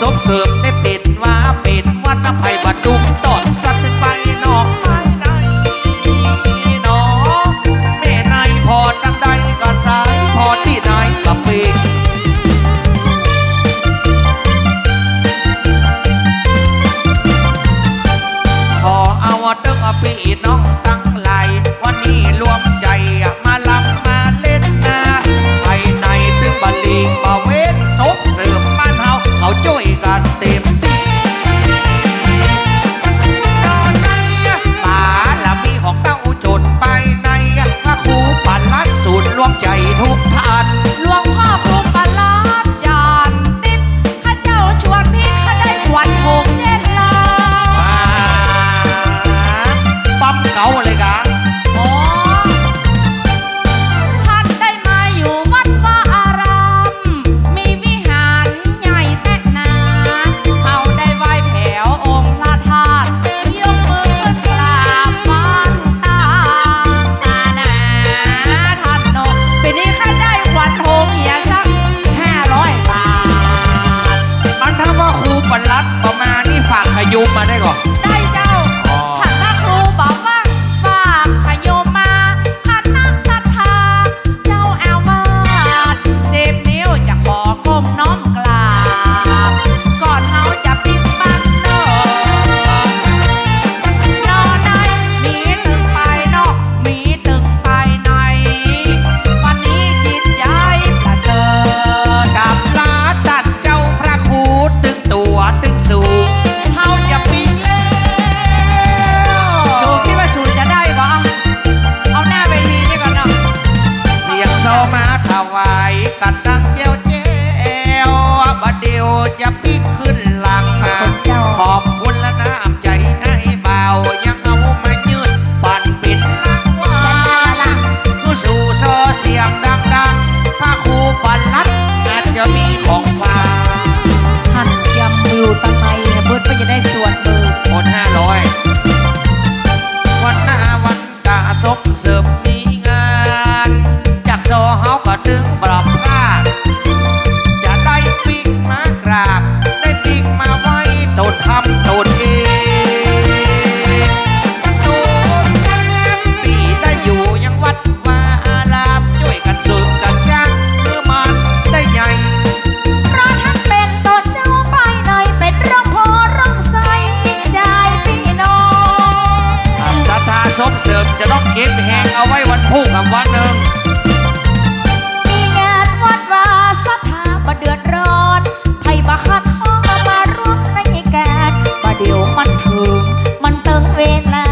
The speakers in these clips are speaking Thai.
สบเสิร์ฟได้ปิดว่าปิดวัดนภัยบัน ของฟ้าหันยำมือตั้งไมเบิดเพื่อจะได้ส่วนเบอดหมดห้าร้อยวันหน้าวันกาซบเสริม แหงเอาไว้วันพุ่งกับวันหนึ่งมีงานวัดวาสถาบเดือดร้อนไผ่บาคัดห้องมาร่วมในแกนประเดี๋ยวมันถึง มันเติงเวลา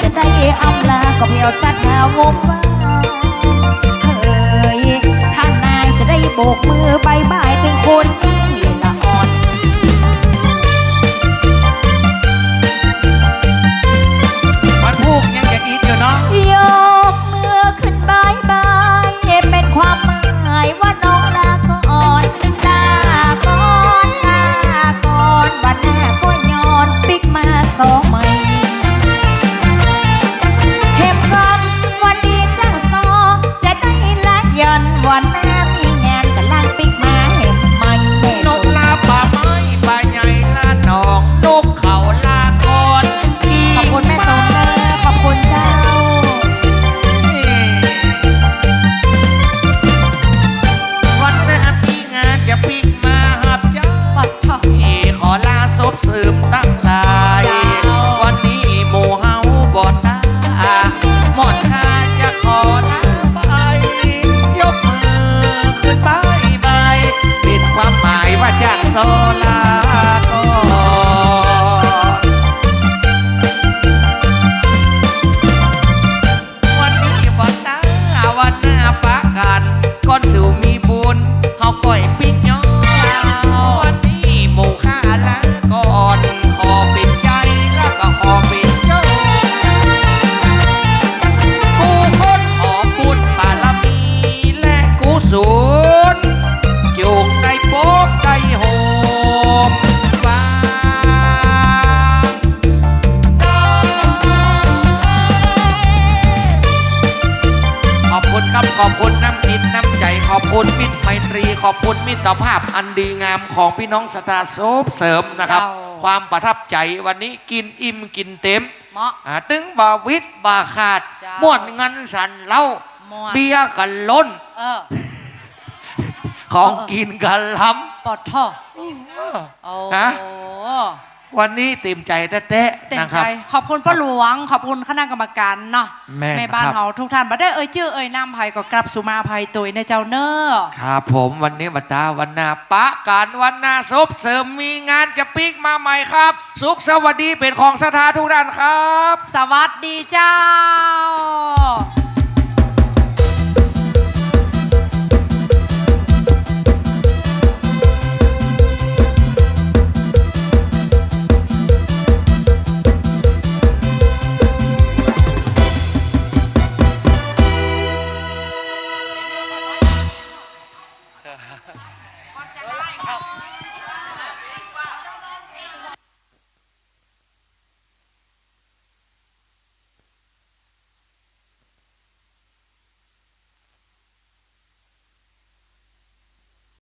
จะได้อำลาก็เพียวสัทธาวงวานเฮ้ยท่านนายจะได้โบกมือ องขอบคุณครับขอบคุณน้ำจิตน้ำใจขอบคุณมิตรไมตรีขอบคุณมิตรภาพอันดีงามของพี่น้องสตาร์โซบเสริมนะครับเจ้าความประทับใจวันนี้กินอิ่มกินเต็มเหมาะอ่าตึงบาวิดบาขาดเจ้า ม่วนเงินสันเหล้าม่วนเบียร์กันล้นเออ ของเออ กินกันล้ปอดเถอะำโอ้ฮะ วันนี้เต็มใจแต๊ะเต็ๆมนะคใจรับ ขอบคุณป้าหลวง ขอบคุณคณะกรรมการเนาะแม่นบ้านครับ เฮาทุกท่านมาได้เอ่ยชื่อเอ่ยนามภัยก็กลับสุมาภัยตุยในเจ้าเนอร์ครับผมวันนี้มาตาวันหนาปะการวันหนาซบเสริมมีงานจะปิกมาใหม่ครับ สุขสวัสดีเป็นของสถาทุกท่านครับ สวัสดีเจ้า